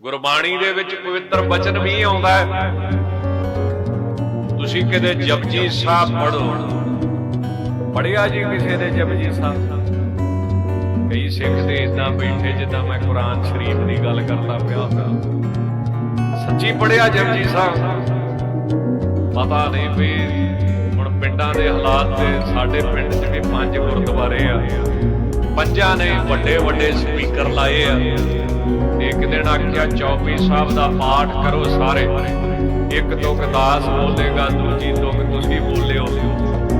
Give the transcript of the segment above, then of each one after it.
ਗੁਰਬਾਣੀ ਦੇ ਵਿੱਚ ਪਵਿੱਤਰ ਬਚਨ ਵੀ ਆਉਂਦਾ ਹੈ। ਤੁਸੀਂ ਕਿਤੇ ਜਪਜੀ ਸਾਹਿਬ ਪੜੋ ਪੜਿਆ ਜੀ ਕਿਸੇ ਨੇ ਜਪਜੀ ਸਾਹਿਬ। ਕਈ ਸਿੱਖ ਦੇ ਇਦਾਂ ਬੈਠੇ ਜਿੱਦਾਂ ਮੈਂ ਕੁਰਾਨ ਸ਼ਰੀਫ ਦੀ ਗੱਲ ਕਰਦਾ ਪਿਆ ਹਾਂ ਸੱਚੀ ਪੜਿਆ ਜਪਜੀ ਸਾਹਿਬ। ਪਤਾ ਨਹੀਂ ਵੀ ਹੁਣ ਪਿੰਡਾਂ ਦੇ ਹਾਲਾਤ ਤੇ ਸਾਡੇ ਪਿੰਡ 'ਚ ਵੀ ਪੰਜ ਗੁਰਦੁਆਰੇ ਆ। ਪੰਜਾਂ ਨੇ ਵੱਡੇ ਵੱਡੇ ਸਪੀਕਰ ਲਾਏ ਆ। ਇੱਕ ਦਿਨ ਆਖਿਆ, ਚੌਪੀ ਸਾਹਿਬ ਦਾ ਪਾਠ ਕਰੋ ਸਾਰੇ। ਇੱਕ ਤੁਕ ਦਾਸ ਬੋਲੇਗਾ, ਦੂਜੀ ਤੁਕ ਤੁਸੀਂ ਬੋਲਿਓ।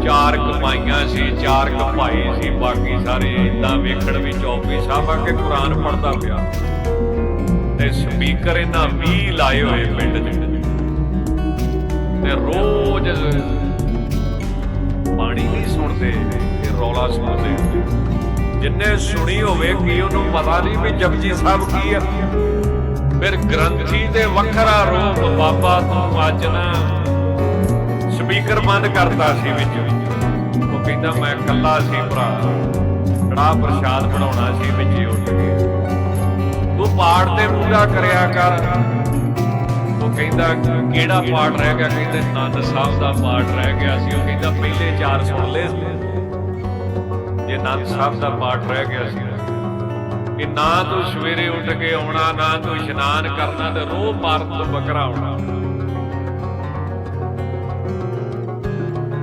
ਚਾਰ ਕਮਾਈਆਂ ਸੀ, ਚਾਰ ਕਪਾਈ ਸੀ, ਬਾਕੀ ਸਾਰੇ ਇਦਾਂ ਵੇਖਣ ਵੀ ਚੌਪੀ ਸਾਹਿਬ ਆ ਕੇ ਕੁਰਾਨ ਪੜਦਾ ਪਿਆ। ਤੇ ਸਪੀਕਰ ਇਹਨਾਂ 20 ਲਾਏ ਹੋਏ ਪਿੰਡ ਦੇ। ਤੇ ਰੋਜ਼ ਬਾਣੀ ਨਹੀਂ ਸੁਣਦੇ, ਤੇ ਰੌਲਾ ਸੁਣਦੇ। ਜਿੰਨੇ ਸੁਣੀ ਹੋਵੇ ਕੀ ਉਹਨੂੰ ਪਤਾ ਨਹੀਂ ਵੀ ਜਪਜੀ ਸਾਹਿਬ ਕੀ ਆ। ਫਿਰ ਗ੍ਰੰਥੀ ਤੇ ਵੱਖਰਾ ਰੂਪ ਬਾਬਾ ਤੂੰ ਅੱਜ ਨਾ ਸਪੀਕਰ ਬੰਦ ਕਰਤਾ ਸੀ ਵਿੱਚ। ਉਹ ਕਹਿੰਦਾ, ਮੈਂ ਇਕੱਲਾ ਸੀ ਭਰਾ। ਕੜਾ ਪ੍ਰਸ਼ਾਦ ਬਣਾਉਣਾ ਸੀ ਵਿੱਚ ਹੀ ਉੱਠ ਕੇ। ਤੂੰ ਪਾਠ ਤੇ ਪੂਰਾ ਕਰਿਆ ਕਰ। ਉਹ ਕਹਿੰਦਾ, ਕਿਹੜਾ ਪਾਠ ਰਹਿ ਗਿਆ? ਕਹਿੰਦੇ, ਨੰਦ ਸਾਹਿਬ ਦਾ ਪਾਠ ਰਹਿ ਗਿਆ ਸੀ। ਉਹ ਕਹਿੰਦਾ, ਪਹਿਲੇ ਚਾਰ ਸੁਣ ਲਏ ਜੇ ਨੰਦ ਸਾਹਿਬ ਦਾ ਪਾਠ ਰਹਿ ਗਿਆ ਸੀ। ਕਿ ਨਾ ਤੂੰ ਸਵੇਰੇ ਉੱਠ ਕੇ ਆਉਣਾ, ਨਾ ਤੂੰ ਇਸ਼ਨਾਨ ਕਰਨਾ ਤੇ ਰੋਹ ਮਾਰਨ ਤੋਂ ਬਕਰਾ ਆਉਣਾ।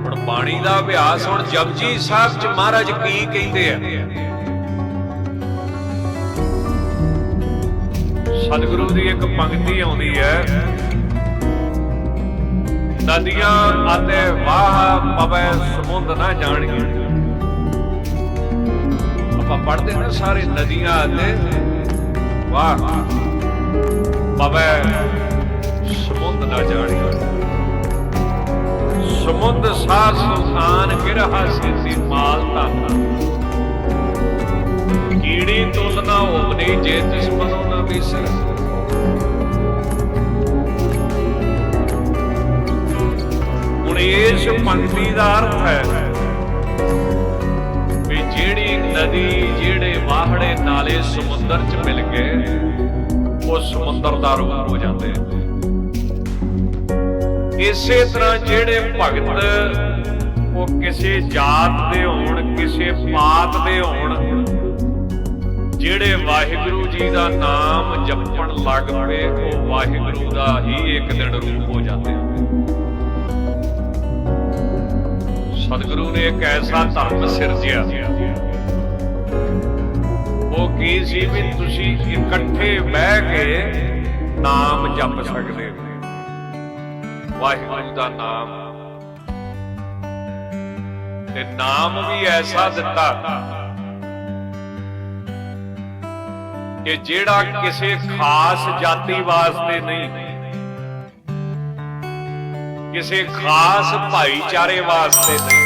ਹੁਣ ਬਾਣੀ ਦਾ ਅਭਿਆਸ ਹੁਣ ਜਪਜੀ ਸਾਹਿਬ ਚ ਮਹਾਰਾਜ ਕੀ ਕਹਿੰਦੇ ਆ? ਸਤਿਗੁਰੂ ਦੀ ਇੱਕ ਪੰਕਤੀ ਆਉਂਦੀ ਹੈ। ਨਦੀਆਂ ਅਤੇ ਵਾਹ ਪਵੇ ਸਮੁੰਦ ਨਾ ਜਾਣਗੇ। ਆਪਾਂ ਪੜ੍ਹਦੇ ਹਾਂ ਨਾ ਸਾਰੇ ਨਦੀਆਂ ਅਤੇ ਵਾਹ। ਪਵੈ ਸਮੁੰਦ ਨਾ ਜਾਣਗੇ ਸਮੁੰਦ ਸਾਰ ਸੁਲਤਾਨ ਗਿਰਹਾ ਸੀ? ਕੀੜੀ ਤੁਲ ਨਾ ਹੋਵਨੀ ਜੇ ਤਿਸ ਮਨੋ ਨਾ ਵਿਸਰ ਹੁਣ ਇਸ ਪੰਕਤੀ ਦਾ ਅਰਥ ਹੈ ਜਿਹੜੀ ਨਦੀ, ਜਿਹੜੇ ਵਾਹੜੇ ਨਾਲੇ ਸਮੁੰਦਰ ਚ ਮਿਲ ਗਏ, ਉਹ ਸਮੁੰਦਰ ਦਾ ਰੂਪ ਹੋ ਜਾਂਦੇ ਆ। ਇਸੇ ਤਰ੍ਹਾਂ ਜਿਹੜੇ ਭਗਤ, ਉਹ ਕਿਸੇ ਜਾਤ ਦੇ ਹੋਣ, ਕਿਸੇ ਪਾਤ ਦੇ ਹੋਣ, ਜਿਹੜੇ ਵਾਹਿਗੁਰੂ ਜੀ ਦਾ ਨਾਮ ਜਪਣ ਲੱਗ ਪਏ, ਉਹ ਵਾਹਿਗੁਰੂ ਦਾ ਹੀ ਇੱਕ ਦਿਨ ਰੂਪ ਹੋ ਜਾਂਦੇ ਆ ਸਤਿਗੁਰੂ ਨੇ ਇੱਕ ਐਸਾ ਧਰਮ ਸਿਰਜਿਆ। ਉਹ ਕੀ ਸੀ ਵੀ ਤੁਸੀਂ ਇਕੱਠੇ ਬਹਿ ਕੇ ਨਾਮ ਜਪ ਸਕਦੇ ਹੋ? ਵਾਹਿਗੁਰੂ ਦਾ ਨਾਮ। ਤੇ ਨਾਮ ਵੀ ਐਸਾ ਦਿੱਤਾ ਕਿ ਜਿਹੜਾ ਕਿਸੇ ਖਾਸ ਜਾਤੀ ਵਾਸਤੇ ਨਹੀਂ, ਕਿਸੇ ਖਾਸ ਭਾਈਚਾਰੇ ਵਾਸਤੇ ਨਹੀਂ।